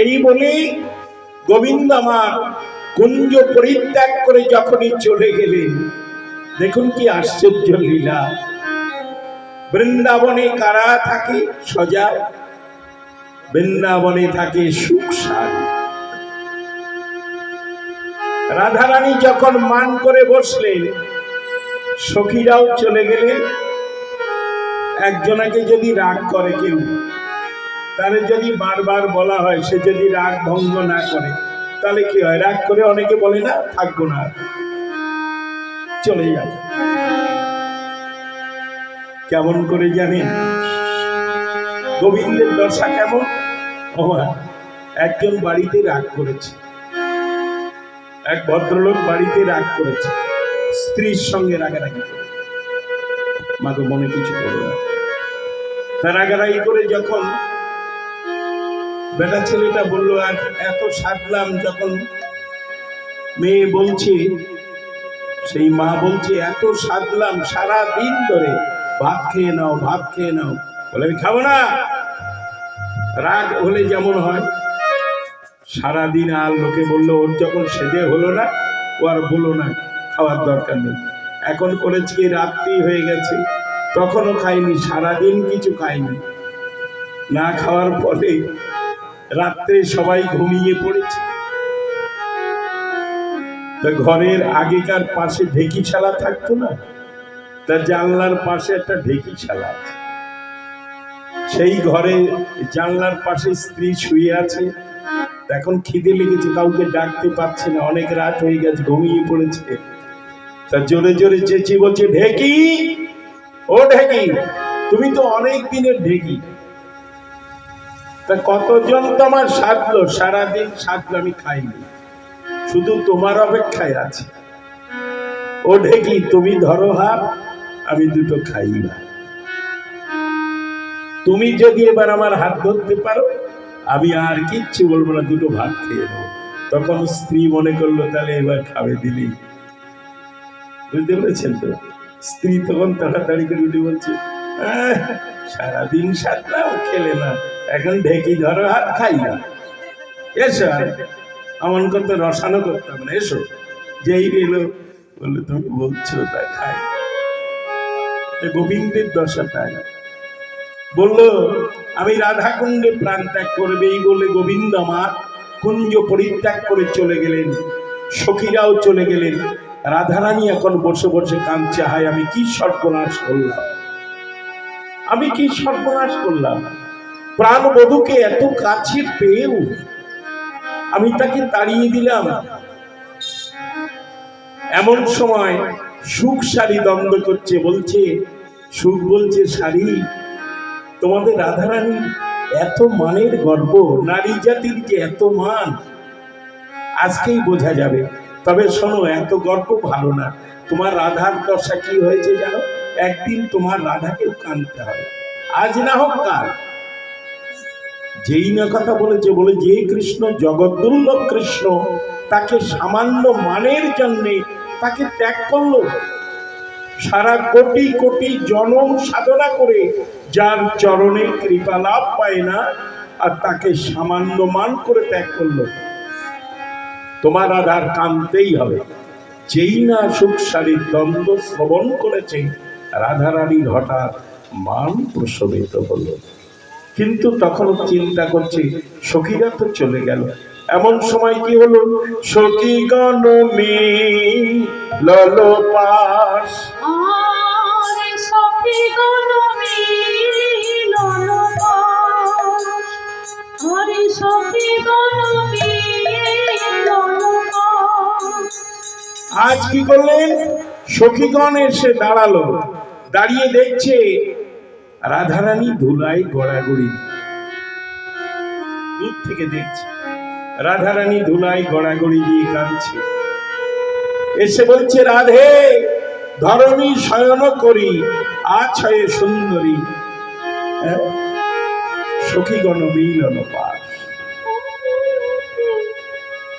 এই বলে গোবিন্দ আমার কুঞ্জ পরিত্যাগ করে যখনই চলে গেলেন, দেখুন কি আশ্চর্য লীলা। বৃন্দাবনে কারা থাকে সজা? বৃন্দাবনে থাকে সুখ সারি রাধারানী যখন মান করে বসলেন সখীরাও চলে গেলেন একজনাকে যদি রাগ করে কেউ তাহলে যদি বারবার বলা হয়, সে যদি রাগ ভঙ্গ না করে, তাহলে কি হয়? রাগ করে অনেকে বলে না, থাকব না চলে যাব। কেমন করে জানেন? গোবিন্দের দশা কেমন? একজন বাড়িতে রাগ করেছে। এক ভদ্রলোক বাড়িতে রাগ করেছে। স্ত্রীর সঙ্গে রাগারাগি করে। মাকে মনে কিছু করো না। রাগারাগি করে যখন বেটা ছেলেটা বলল, আর এত সাধলাম যখন মেয়ে বলছে, সেই মা বলছে, এত সাধলাম সারা দিন ধরে। ভাত খেয়ে নাও, ভাত খেয়ে নাও। বলে, আমি খাব না। রাগ হলে যেমন হয়, সারাদিন আর লোকে বলল, ওর যখন সেজে হলো না, ও আর বলো না। খাওয়ার দরকার নেই। এখন করেছি কি রাত্রি হয়ে গেছে, তখনও খাইনি, সারাদিন কিছু খাইনি। না খাওয়ার ফলে রাত্রে সবাই ঘুমিয়ে পড়েছে। তা ঘরের আগেকার পাশে ঢেকি ছালা থাকতো না? তা জানলার পাশে একটা ঢেকি ছালা আছে। সেই ঘরে জানলার পাশে স্ত্রী শুয়ে আছে। এখন খিদে লেগেছে, কাউকে ডাকতে পারছে না, অনেক রাত হয়ে গেছে, ঘুমিয়ে পড়েছে। তা জোরে জোরে চেঁচিয়ে বলছে, ঢেকি? ও ঢেকি, তুমি তো অনেক দিনের ঢেকি। তা কতজন তোমার সাধলো? সারাদিন সাধলো আমি খাইনি। শুধু তোমার অপেক্ষায় আছে। ও ঢেকি, তুমি ধরো হাত, আমি দুটো খাই না। তুমি যদি এবার আমার হাত ধরতে পারো, আমি আর কিচ্ছু বলব না, দুটো ভাত খেয়ে নেব। তখন স্ত্রী মনে করল, তাহলে এবার খাবে দিলি। বুঝতে পেরেছেন তো? স্ত্রী তখন তাড়াতাড়ি করে উঠে বলছে সারাদিন সাতলাম খেলে না, এখন ঢেকি ধরো হাত খাই না। এসো আর এমন করতে রসানো করতে হবে না, এসো। যেই এলো, বলল, তুমি বলছো তা খাই গোবিন্দের দশা তাই বলল, আমি রাধা কুণ্ডে প্রাণ ত্যাগ করবেই বলে গোবিন্দ আমার কুঞ্জ পরিত্যাগ করে চলে গেলেন, সখীরাও চলে গেলেন রাধারানী এখন বসে বসে কাঁদছে, হায়, আমি কি সর্বনাশ করলাম? আমি কি সর্বনাশ করলাম? প্রাণ বধূকে এত কাছে পেয়েও আমি তাকে তাড়িয়ে দিলাম। এমন সময় সুখ শাড়ি দ্বন্দ্ব করছে, বলছে, সুখ বলছে শাড়ি তোমাদের রাধারানীর এত মানের গর্ব, নারী জাতির যে এত মান, আজকেই বোঝা যাবে। তবে শোনো, এত গর্ব ভালো না। তোমার রাধার দশা কি হয়েছে জানো? একদিন তোমার রাধাকেও কানতে হবে। আজ না হোক কাল। যেই না কথা বলেছে, বলে যে কৃষ্ণ জগদ্দুর্লভ কৃষ্ণ, তাকে সামান্য মানের জন্যে তাকে ত্যাগ করল। সারা কোটি কোটি জনম সাধনা করে যার চরণে কৃপা লাভ পায় না, আর তাকে সামান্য মান করে ত্যাগ করল। তোমার আধার কানতেই হবে। যেই না সুখ সুখসারীর দ্বন্দ্ব শ্রবণ করেছে, রাধারানীর হঠাৎ মান প্রসবিত হলো। কিন্তু তখন চিন্তা করছে, সখীরা তো চলে গেল। এমন সময় কি হলো? সখী গণ লল পাশ আজ কি করলেন সখীগণ এসে দাঁড়াল। দাঁড়িয়ে দেখছে রাধারানী ধুলাই গড়াগড়ি। দূর থেকে দেখছে। রাধারানী ধুলাই গড়াগড়ি দিয়ে কাঁদছে। এসে বলছে, রাধে, ধরণী শয়ন করি, আছয়ে সুন্দরী। হ্যাঁ? সখীগণ মিলন পাশ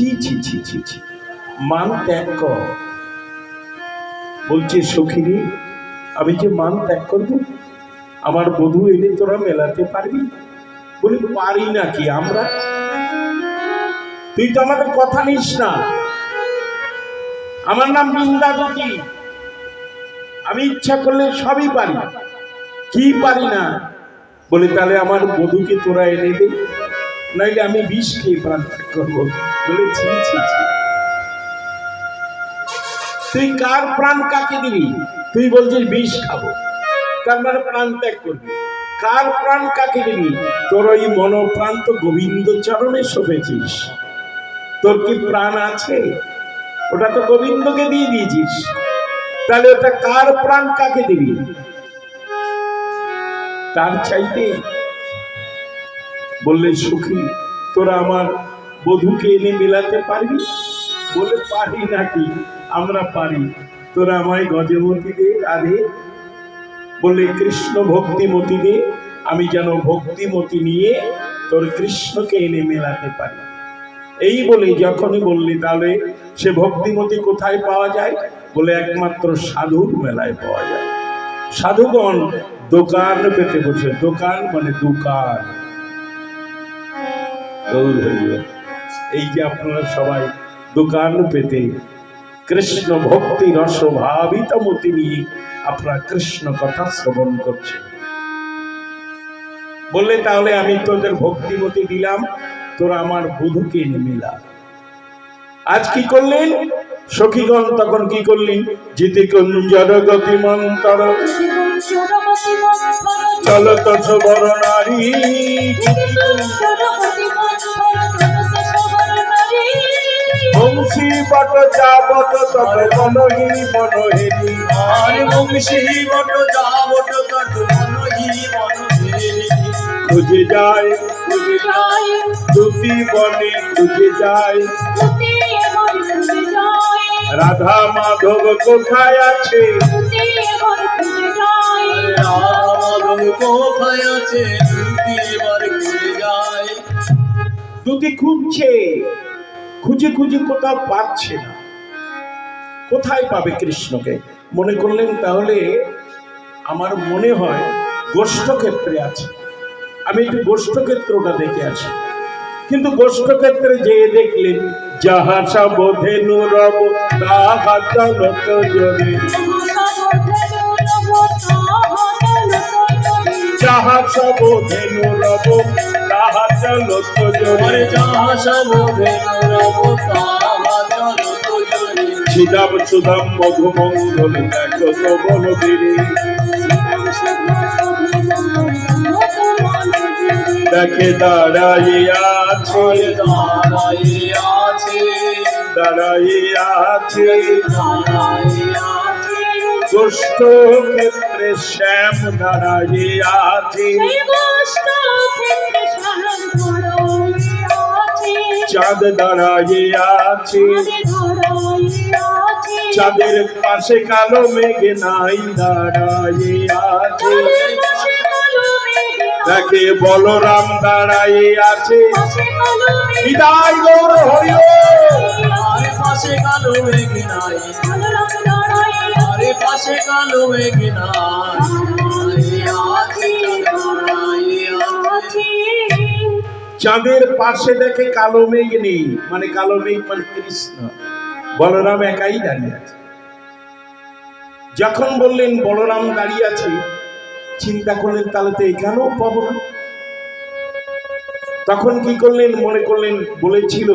ছি ছি ছি ছি ছি। মান ত্যাগ কর। বলছে, সখিনী, আমি যে মান ত্যাগ করব? আমার বধূ এনে তোরা মেলাতে পারবি? বলি, পারি নাকি আমরা? তুই তো আমাদের কথা নিস না। আমার নাম বৃন্দাবতী আমি ইচ্ছা করলে সবই পারি। কি পারি না? বলে, তাহলে আমার বধূকে তোরা এনে দে। নাইলে আমি বিষ খেয়ে প্রাণ করব বলে তুই কার প্রাণ কাকে দিবি? তুই বলছিস বিষ খাব। তার মানে প্রাণ ত্যাগ করবি। কার প্রাণ কাকে দিবি? তোর ওই মনোপ্রাণ তো গোবিন্দ চরণে শোভেছিস। তোর কি প্রাণ আছে? ওটা তো গোবিন্দকে দিয়ে দিয়েছিস। তাহলে ওটা কার প্রাণ কাকে দিবি? তার চাইতে বললে সুখী, তোরা আমার বধুকে এনে মেলাতে পারবি? বলে, পারি নাকি? আমরা পারি। তোরা আমায় গজমতি দে রাধে বলে কৃষ্ণ ভক্তিমতি দে আমি যেন ভক্তিমতি নিয়ে তোর কৃষ্ণকে এনে মেলাতে পারি। এই বলে যখনই বললি, তাহলে সে ভক্তিমতি কোথায় পাওয়া যায়? বলে, একমাত্র সাধুর মেলায় পাওয়া যায়। সাধুগণ দোকান পেতে বসে, দোকান মানে দোকান। গৌর হরিবল। এই যে আপনারা সবাই দোকান পেতে কৃষ্ণ ভক্তি রসভাবিত মতি নিয়ে আপনারা কৃষ্ণ কথা শ্রবণ করছেন। বললে তাহলে আমি তোদের ভক্তিমতি দিলাম তোরা আমার বধূকে এনে মিলা। আজ কি করলেন? সখীগণ তখন কি করলেন? জিতি কুঞ্জর গতি মন্তর। চলত বড় নারী বংশী বট আর বংশী বট যাবট মনহি খুঁজে যায় খুঁজে যায়। দুটি বনে খুঁজে যায়। রাধা মাধব কোথায় আছে? আরে রাম কোথায় আছে? দুটি দুটি খুঁজছে, খুঁজে খুঁজে কোথাও পাচ্ছে না। কোথায় পাবে কৃষ্ণকে? মনে করলেন তাহলে আমার মনে হয় গোষ্ঠ ক্ষেত্রে আছে। আমি একটু গোষ্ঠ ক্ষেত্রটা দেখে আসি। কিন্তু গোষ্ঠ ক্ষেত্রে যেয়ে দেখলেন, যাহা সাবধেনু রব তাহা চলত যাহা সাবধেনু রব তাহা চলত আরে জনে যাহা সব ভেনরব তাহা চলো তো জনে ছিদাম সুদাম মধুমঙ্গল দেখো তো বলবীরে দেখে দাঁড়াইয়ে আছে। আরে দাঁড়াই আছে। দাঁড়াইয়ে আছে। দাঁড়াই আছে দুষ্ট ক্ষেত্রে শ্যাম দাঁড়াইয়ে আছে। চাঁদ দাঁড়াইয়ে আছে। চাঁদের পাশে কালো মেঘ নাই দাঁড়াইয়ে আছে। দেখে বলরাম দাঁড়াইয়ে আছে। বিদায় গৌর হরি আরে পাশে কালো মেঘ নাই। পাশে কালো মেঘ চাঁদের পাশে দেখে কালো মেঘ নেই। মানে কালো মেঘ মানে কৃষ্ণ। বলরাম একাই দাঁড়িয়ে আছে। যখন বললেন, বলরাম দাঁড়িয়ে আছে, চিন্তা করলেন, তাহলে তো এখানেও পাবো না? তখন কি করলেন? মনে করলেন, বলেছিল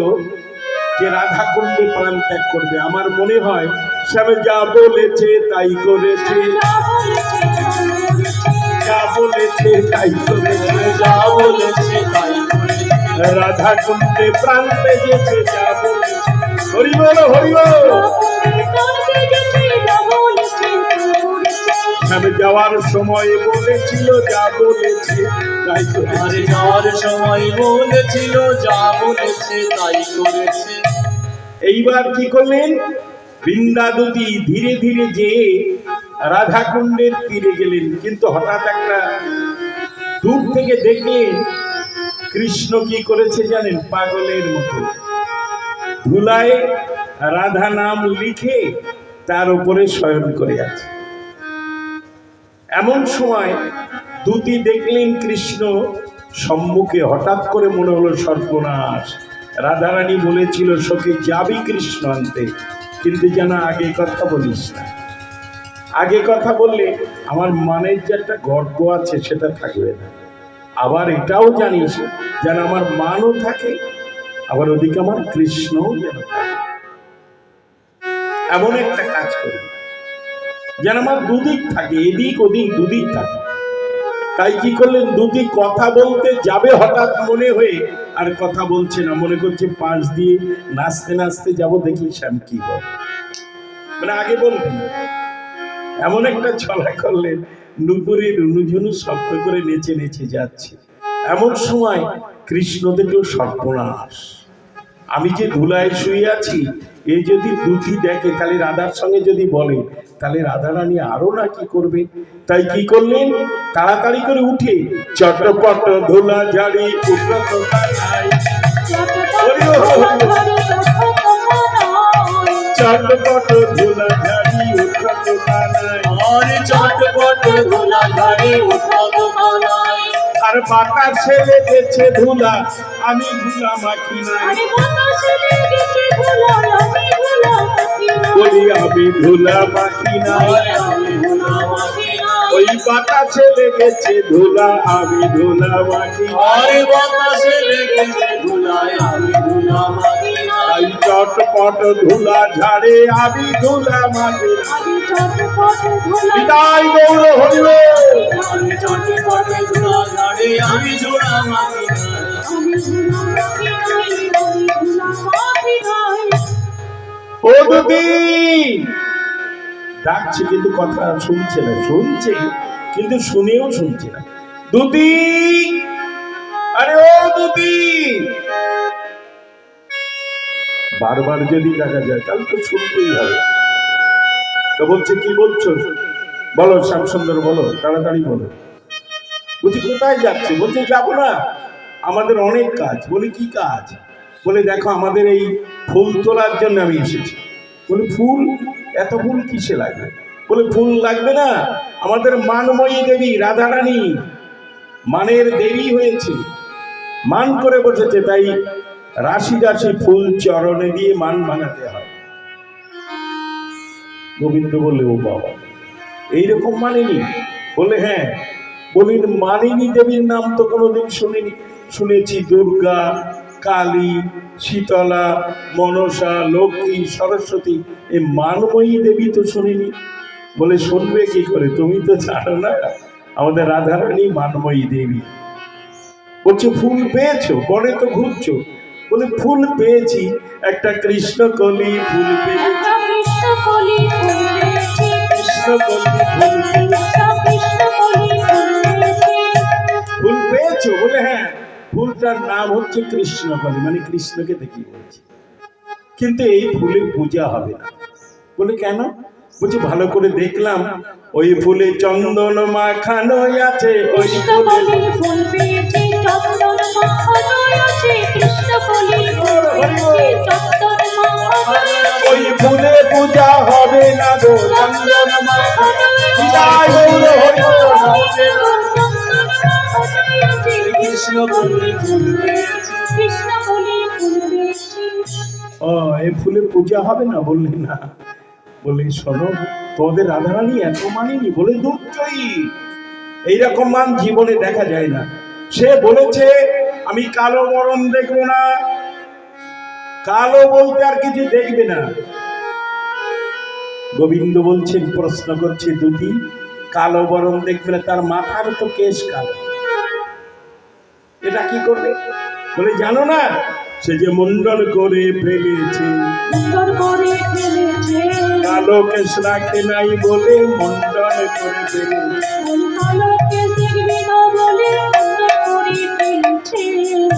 যে রাধা কুণ্ডে প্রাণ ত্যাগ করবে। আমার মনে হয় সে আমি যা বলেছে তাই করেছে। যা বলেছে তাই করেছে। যা বলেছে তাই রাধা কুণ্ডে প্রাণ পেয়েছে যা বলেছে। হরিবল হরিবল হরি বল। আমি যাওয়ার সময় বলেছিল যা বলেছে তাই করেছে। যাওয়ার সময় বলেছিল যা বলেছে তাই করেছে। এইবার কি করলেন? বৃন্দাদতি ধীরে ধীরে যে রাধাকুণ্ডের তীরে গেলেন। কিন্তু হঠাৎ একটা দূর থেকে দেখলেন কৃষ্ণ কি করেছে জানেন? পাগলের মতো। ধুলায় রাধা নাম লিখে তার উপরে শয়ন করে আছে। এমন সময় দুটি দেখলেন কৃষ্ণ সম্মুখে হঠাৎ করে মনে হলো সর্বনাশ। রাধারানী বলেছিল, সখে, যাবি কৃষ্ণ আনতে, কিন্তু যেন আগে কথা বলিস না। আগে কথা বললে আমার মানের যে একটা গর্ব আছে, সেটা থাকবে না। আবার এটাও জানিস, যেন আমার মানও থাকে, আবার ওদিকে আমার কৃষ্ণও যেন থাকে। এমন একটা কাজ করি। যেন আমার দুদিক থাকে, এদিক ওদিক দুদিক থাকে। তাই কি করলেন? দুটি কথা বলতে যাবে হঠাৎ মনে হয়ে, আর কথা বলছে না, মনে করছে পাশ দিয়ে নাচতে নাচতে যাব, দেখি শ্যাম কি বল। মানে আগে বলবেন এমন একটা ছলা করলেন নুপুরে রুনুঝুনু শব্দ করে নেচে নেচে যাচ্ছে। এমন সময় কৃষ্ণ দেখল সর্বনাশ। আমি যে ধুলায় শুয়ে আছি এই যদি দুটি দেখে, তাহলে রাধার সঙ্গে যদি বলে, তাহলে রাধারানী আরও না কি করবে? তাই কি করলেন? তাড়াতাড়ি করে উঠে চটপট ধোলা ঝাড়ি চটপট ধুলা ঝাড়ি চটপট ধুলা ঝাড়ে আর পাতা ছেলে গেছে ধুলা আমি ধুলা মাখি নাই বলি আমি ধুলা মাখি নাই। ওই পাতা ছেলে গেছে ধুলা আমি ধুলা মাখি আর বাতাসে লেগেছে ধুলা আমি ধুলা মাখি। তাই চটপট ধুলা ঝাড়ে আমি ধুলা মাখি বিদায় গৌর আমি ধুলা নাই। ও দুদি ডাকছে কিন্তু কথা শুনছে না শুনছে। কিন্তু শুনেও শুনছে না। দুদি আরে ও দুদি বারবার যদি দেখা যায়, তাহলে তো শুনতেই হবে। তো বলছে, কি বলছো? বলো, শ্যামসুন্দর, বলো, তাড়াতাড়ি বলো। বলছি, কোথায় যাচ্ছে? বলছে, যাব না। আমাদের অনেক কাজ। বলি, কি কাজ? বলে, দেখো, আমাদের এই ফুল তোলার জন্য আমি এসেছি। বলে, ফুল? এত ফুল কিসে লাগবে? বলে, ফুল লাগবে না। আমাদের মানময়ী দেবী, রাধারানী, মানের দেবী হয়েছে। মান করে বসেছে, তাই রাশি রাশি ফুল চরণে দিয়ে মান ভাঙাতে হয়। গোবিন্দ বললে, ও বাবা, এইরকম মানেনি? বলে হ্যাঁ বলি মানিনী দেবীর নাম তো কোনোদিন শুনিনি। শুনেছি দুর্গা, কালী, শীতলা, মনসা, লক্ষ্মী, সরস্বতী এই মানময়ী দেবী তো শুনিনি। বলে, শুনবে কি করে? তুমি তো জানো না, আমাদের রাধারানী মানময়ী দেবী। বলছে, ফুল পেয়েছ, বনে তো ঘুরছো বলে ফুল পেয়েছি একটা কৃষ্ণ কলি ফুল পেয়েছি। ফুল পেয়েছি ফুল পেয়েছ। বলে হ্যাঁ ফুলটার নাম হচ্ছে কৃষ্ণকলি মানে কৃষ্ণকে দেখি বলছি কিন্তু এই ফুলের পূজা হবে না। বলে কেন? বলছি ভালো করে দেখলাম ওই ফুলে চন্দন মাখানো আছে ওই ফুলে ওই ফুলে পূজা হবে না গো চন্দন হরি বল। কৃষ্ণ বলে ও এই ফুলে পূজা হবে না বললি না। বলি শোনো তোমাদের রাধারানী এত মানেনি বলে দুঃখই এইরকম মান জীবনে দেখা যায় না। সে বলেছে আমি কালো মরণ দেখব না। কালো বলতে আর কিছু দেখবে না। গোবিন্দ বলছেন প্রশ্ন করছে দুটি কালো বরণ দেখবে না তার মাথার তো কেশ কালো। এটা কি করবে? বলে জানো না সে যে মুন্ডন করে ফেলেছে। সুন্দর করে ফেলেছে। কালো কেশ রাখে নাই বলে মন্ডল করে ফেলেছে।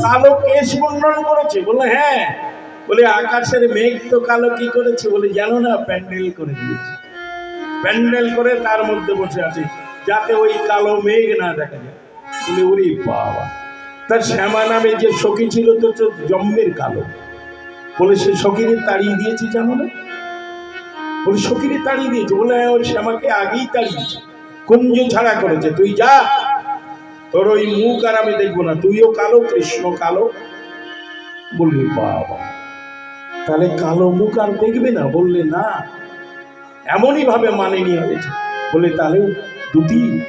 কালো কেশ করেছে। বলে হ্যাঁ। বলে, আকাশের মেঘ তো কালো কি করেছে? বলে, জানো না, প্যান্ডেল করে দিয়েছে। প্যান্ডেল করে তার মধ্যে বসে আছে, যাতে ওই কালো মেঘ না দেখা যায়। বলে, ওরে বাবা! তার শ্যামা নামে যে সখী ছিল, তো তো জম্মের কালো। বলে, সে সখীরে তাড়িয়ে দিয়েছে, জানো না? বলে, সখীরে তাড়িয়ে দিয়েছে? বলে হ্যাঁ ওই শ্যামাকে আগেই তাড়িয়েছে। কুঞ্জ ছাড়া করেছে। তুই যা তোর ওই মুখ আর আমি দেখব না। তুইও কালো কৃষ্ণ কালো। বললি বাবা। তাহলে কালো মুখ আর দেখবে না? বললে, না। এমনই ভাবে মানে নিয়ে হয়েছে বলে তাহলে দুটি,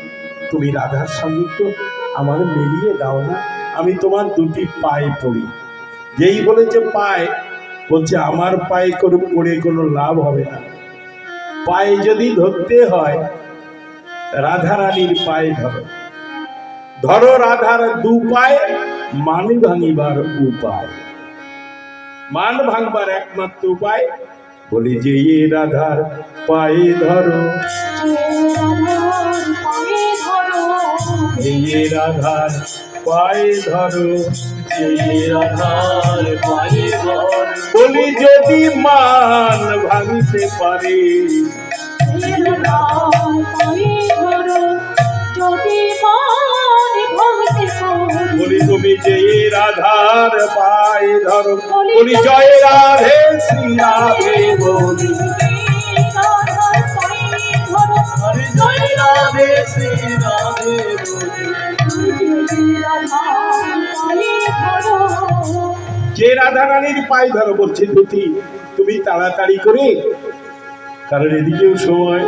তুমি রাধার সঙ্গে একটু আমার মিলিয়ে দাও না। আমি তোমার দুটি পায়ে পড়ি। যেই বলেছে পায়ে, বলছে, আমার পায়ে করে পড়ে কোনো লাভ হবে না। পায়ে যদি ধরতে হয়, রাধারানীর পায়ে ধরো। ধরো রাধার দু পায়ে মান ভাঙিবার উপায়। মান ভাঙবার একমাত্র উপায় বলি যে এ রাধার পায়ে ধরো। যে রাধার পায়ে ধরো। রাধার পায়ে ধরো। বলি যদি মান ভাঙতে পারে যদি মান পারে বলি তুমি যে রাধার পায়ে ধরো। বলি জয় রাধে শ্রী রাধে বলি। জয় রাধে শ্রী রাধে যে রাধা রানীর পায়ে ধরো বলছে দুটি। তুমি তাড়াতাড়ি করে কারণ এদিকেও সময়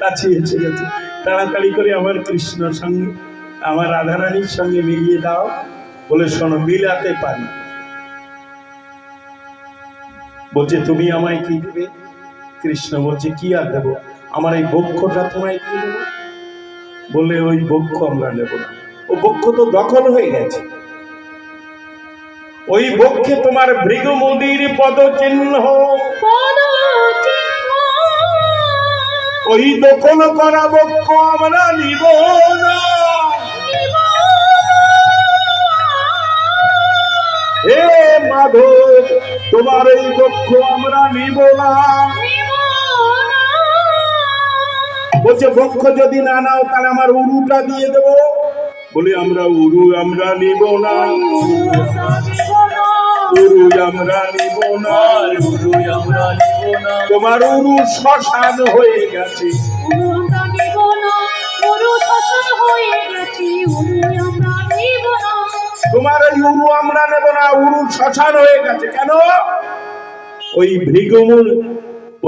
কাছে এসে গেছে। তাড়াতাড়ি করে আমার কৃষ্ণ সঙ্গে আমার রাধা রানীর সঙ্গে মিলিয়ে দাও বলে শোনো মিলাতে পারি। বলছে তুমি আমায় কি দেবে? কৃষ্ণ বলছে কি আর দেবো? আমার এই বক্ষটা তোমায় কি দেবো? বলে ওই বক্ষ আমরা নেব না। ও বক্ষ তো দখল হয়ে গেছে। ওই বক্ষে তোমার ভৃগুমুদির পদ চিহ্ন ওই দখল করা বক্ষ আমরা নিব না। হে মাধব তোমার এই বক্ষ আমরা নিব না। বলছে বক্ষ যদি না নাও তাহলে আমার উরুটা দিয়ে দেব। বলে আমরা উরু আমরা নিব না। উরু আমরা নিব না। গুরু আমরা নিব না। তোমার উরু শ্মশান হয়ে গেছে। তোমার ওই উরু আমরা নেব না, উরু শ্মশান হয়ে গেছে। কেন? ওই ভৃগমূল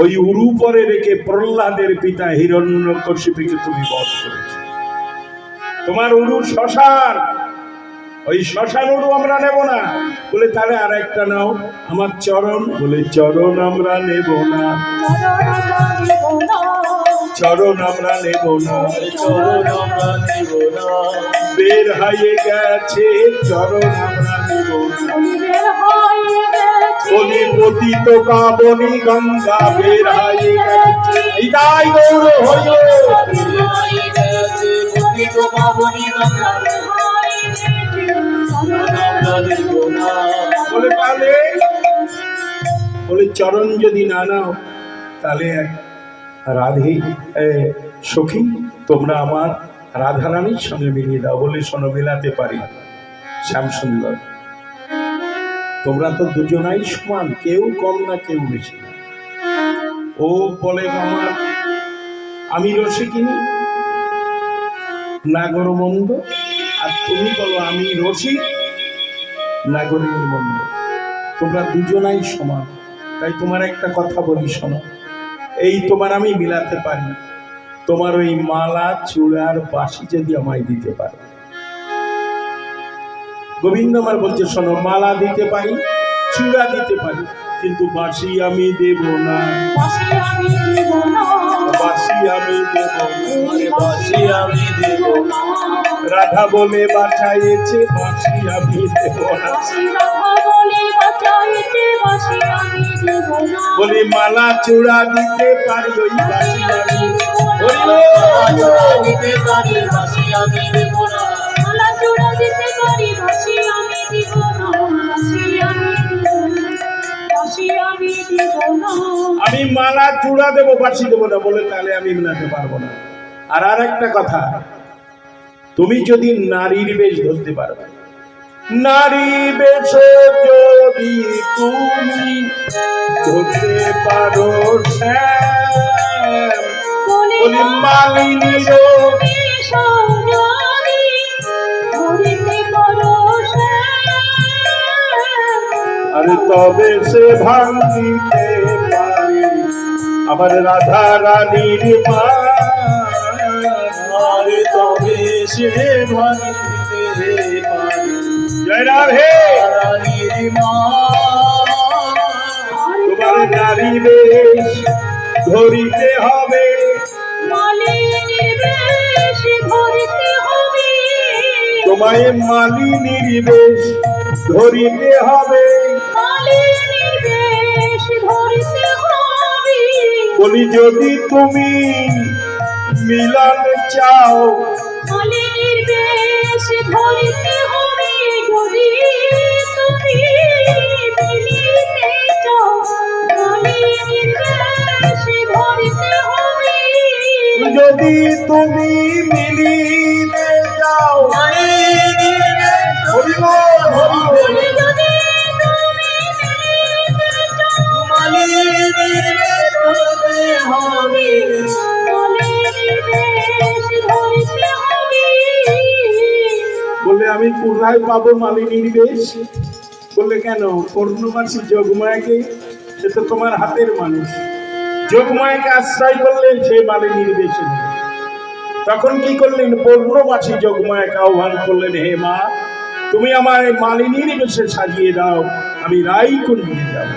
ওই উরু পরে রেখে প্রহ্লাদের পিতা হিরণ্য কশিপিকে তুমি বধ করেছ। তোমার উরু শ্মশান ওই শ্মশান আমরা নেব না। বলে তাহলে আর একটা নাও। আমার চরণ। বলে চরণ আমরা নেব না। চরণ আমরা নেব না। চরণ আমরা নিব না। বের হয়ে গেছে। চরণ আমরা নেব না। বলি পতিত কাবনি গঙ্গা বের হয়ে গেছে। ইদাই গৌর হইল। পতিত পাবনি গঙ্গা। বলে চরণ যদি না নাও, তাহলে, রাধে সখী, তোমরা আমার রাধারানীর সঙ্গে মিলিয়ে দাও। বলে, শোনো, মেলাতে পারি, শ্যাম সুন্দর। তোমরা তো দুজনাই সমান, কেউ কম না, কেউ বেশি। ও বলে আমার আমি রসিকিনী নাগর মন্দ আর তুমি বলো, আমি রসিক? নাগরিক বন্ধু তোমরা দুজনাই সমান। তাই তোমার একটা কথা বলি শোনো। এই তোমার আমি মিলাতে পারি। তোমার ওই মালা চূড়ার বাসি যদি আমায় দিতে পারে। গোবিন্দ আমার বলছে, শোনো, মালা দিতে পারি, চূড়া দিতে পারি। কিন্তু বাঁশি আমি দেব না বাঁশি আমি দেব না বাসি আমি দেব রাধা বলে বাঁচাইছে বাঁশি আমি দেব না বাসি আমি দিব না বলি মালা চূড়া দিতে পারি ওই বাসি আমি দিতে পারি বাসি আমি দেব না মালা জোড়া দিতে পারি বাসি আমি দিব না বাসি আমি বাসি আমি দিব না। আমি মালা চূড়া দেবো বাসি দেবো না বলে তাহলে আমি মেলাতে পারব না। আর আর একটা কথা তুমি যদি নারীর বেশ ধরতে পারবে নারী বেশ যদি তুমি ধরতে পারো শ্যাম, আরে তবে সে ভাঙিতে পারে। আমার রাধা রানীর মা। আর তবে সে ভাঙিতে পারি। জয় রাধে রানীর মা। তোমার নারী বেশ ধরিতে হবে। মালিনীর বেশ ধরিতে হবে। তোমায় মালিনীর বেশ ধরিতে হবে। বলি যদি তুমি মিলন চাও। মালিনীর বেশ ধরিতে হবে যদি তুমি মিলিতে চাও। ধরিতে হবে যদি তুমি মিলিতে যাও বল, হরি আমি কোথায় পাবো মালিনীর বেশ বললে, কেন? পূর্ণমাসী যোগমায়াকে, সে তো তোমার হাতের মানুষ। যোগমায়াকে আশ্রয় করলেন সে মালিনীর বেশে তখন কি করলেন? পূর্ণমাসী যোগমায়াকে আহ্বান করলেন, হে মা, তুমি আমার মালিনীর বেশে সাজিয়ে দাও, আমি রাইকুন নিয়ে যাব।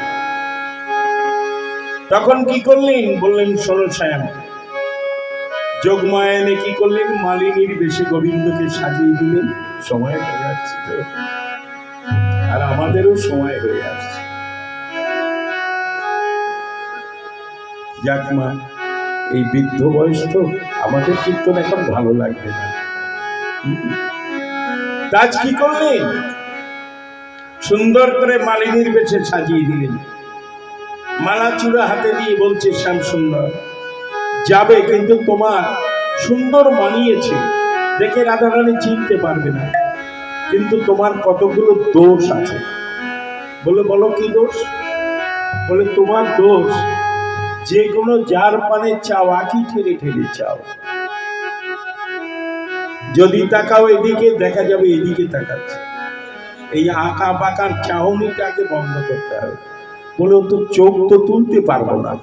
তখন কি করলেন? বললেন, শোনো যোগমায়নে কি করলেন? মালিনীর বেশে গোবিন্দকে সাজিয়ে দিলেন। সময় হয়ে যাচ্ছে তো আর আমাদেরও সময় হয়ে আসছে। যাক মা, এই বৃদ্ধ বয়স তো আমাদের কীর্তন এখন ভালো লাগবে না। তাজ কি করলেন? সুন্দর করে মালিনীর বেশে সাজিয়ে দিলেন। মালা চূড়া হাতে দিয়ে বলছে, শ্যাম সুন্দর। যাবে কিন্তু তোমার সুন্দর মানিয়েছে। দেখে রাধারানী চিনতে পারবে না। কিন্তু তোমার কতগুলো দোষ আছে। বলে, বলো কি দোষ? বলে, তোমার দোষ যে কোনো যার পানে চাও, আকি ঠেলে ঠেলে চাও। যদি তাকাও এদিকে, দেখা যাবে এদিকে তাকাচ্ছে। এই আঁকা বাঁকার চাহনিটাকে বন্ধ করতে হবে। বলে তো, চোখ তো তুলতে পারব না।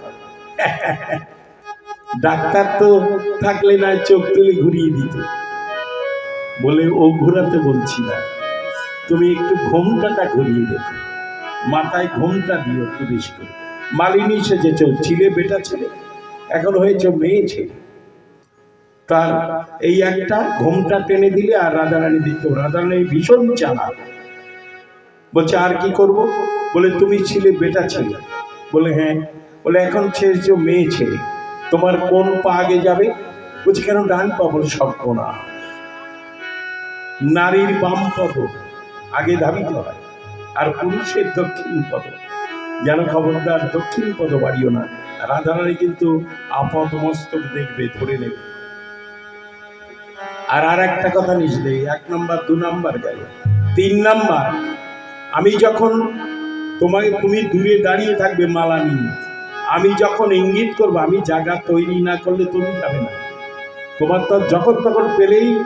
ডাক্তার তো থাকলে না চোখ তুলে ঘুরিয়ে দিত। বলে ও ঘোরাতে বলছি না। তুমি একটু ঘোমটাটা ঘুরিয়ে দেখো। মাথায় ঘোমটা দিও বেশি করে। মালিনী সেজেছ, ছিলে বেটা ছেলে, এখন হয়েছে মেয়ে ছেলে। তার এই একটা ঘোমটা টেনে দিলে আর রাধারানী দিত। রাধারানী ভীষণ চালা বলছে, আর কি করব? বলে, তুমি ছিলে বেটা ছেলে। বলে হ্যাঁ। বলে, এখন ছেড়েছ মেয়ে ছেলে। তোমার কোন পা আগে যাবে? বলছে, কেন ডান পা বলে সর্বনা নারীর বাম পদ আগে ধাবিত হয়, আর পুরুষের দক্ষিণ পদ। যেন খবরদার দক্ষিণ পদ বাড়িও না, রাধারানী কিন্তু আপদ মস্তক দেখবে, ধরে নেবে। আর আর একটা কথা নিচলে এক নাম্বার, দু নাম্বার গেল। তিন নাম্বার, আমি যখন তোমাকে তুমি দূরে দাঁড়িয়ে থাকবে, মালা নিয়ে আমি যখন ইঙ্গিত করব, আমি জায়গা তৈরি না করলে তুমি যাবে না। তোমার তো যখন তখন পেলেই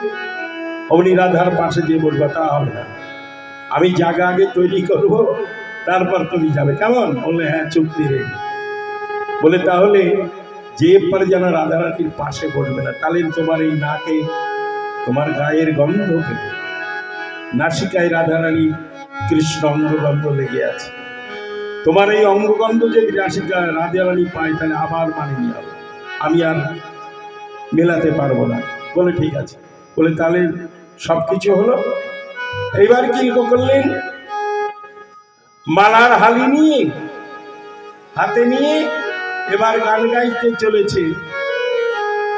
অমনি রাধার পাশে দিয়ে বলব, তা হবে না। আমি জায়গা আগে তৈরি করব, তারপর তুমি যাবে। কেমন? বললে হ্যাঁ চুক্তি রেডি বলে, তাহলে যে পরে যেন রাধারানীর পাশে বসবে না, তাহলে তোমার এই নাকে তোমার গায়ের গন্ধ পেবে নাসিকায় রাধারানী কৃষ্ণ অঙ্গগন্ধ লেগে আছে। তোমার এই অঙ্গগন্ধ যদি নাসিকা রাধারানী পায়, তাহলে আবার মানে নিয়ে হবে আমি আর মেলাতে পারব না। বলে ঠিক আছে। বলে তাহলে সব কিছু হলো। এইবার কি করলেন। মালার হালি নিয়ে, হাতে নিয়ে এবার গান গাইতে চলেছে।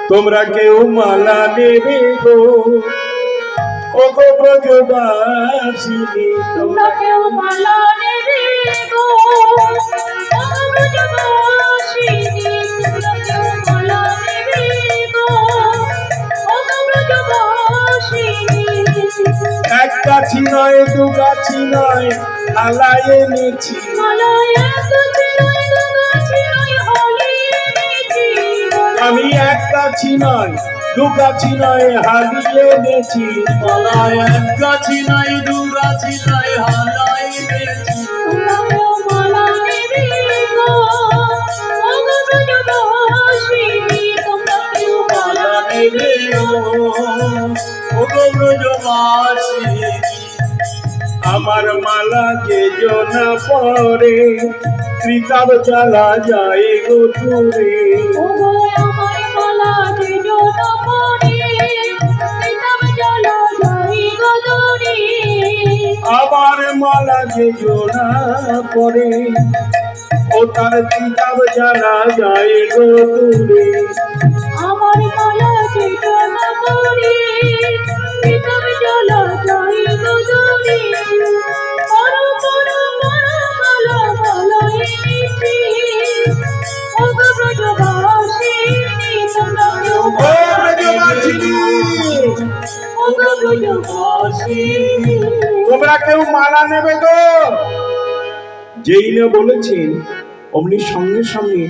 তোমরা কেউ মালা নেবে গো। ও গো ব্রজবাসিনী তোমরা কেউ মালা নেবে গো। অগ্রজবাসিনী তোমরা কেউ মালা নেবে গো। অগ্রজবাসিনী এক গাছি নয় দু গাছি নয় আলায় এনেছি। আমি এক গাছি নয় দু গাছি নয় হারিয়ে এনেছি। মালায় এক গাছি নাই দু গাছি ব্রজবাসী আমার মালা যে জনা পরে ত্রিতাব চালা যায় গো দূরে। আমার আমার মালা যে জোনা পরে ও তার ত্রিতাব জানা যায় গো দূরে আমার মালা না পিতাম জ্বালা যাই গদরে পর পর তোমরা কেউ মালা নেবে গো যেই না বলেছেন অমনি সঙ্গে সঙ্গে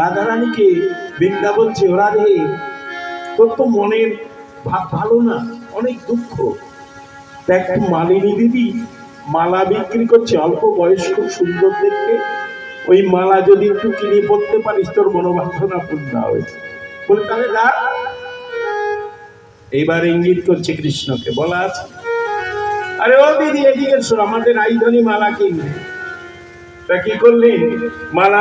রাধারানীকে বৃন্দা বলছে ওরা রে তোর তো মনের ভাব ভালো না, অনেক দুঃখ। দেখ মালিনী দিদি, মালা বিক্রি করছে, অল্প বয়স, খুব সুন্দর দেখতে। ওই মালা যদি একটু কিনে পড়তে পারিস, তোর মনোবাসনা পূর্ণ হবে। বলে, তাহলে এইবার ইঙ্গিত করছে কৃষ্ণকে, বলা আছে আরে ও দিদি এদিকে শোনো আমাদের আইধনী মালা কিনবে। তা কি করলি? মালা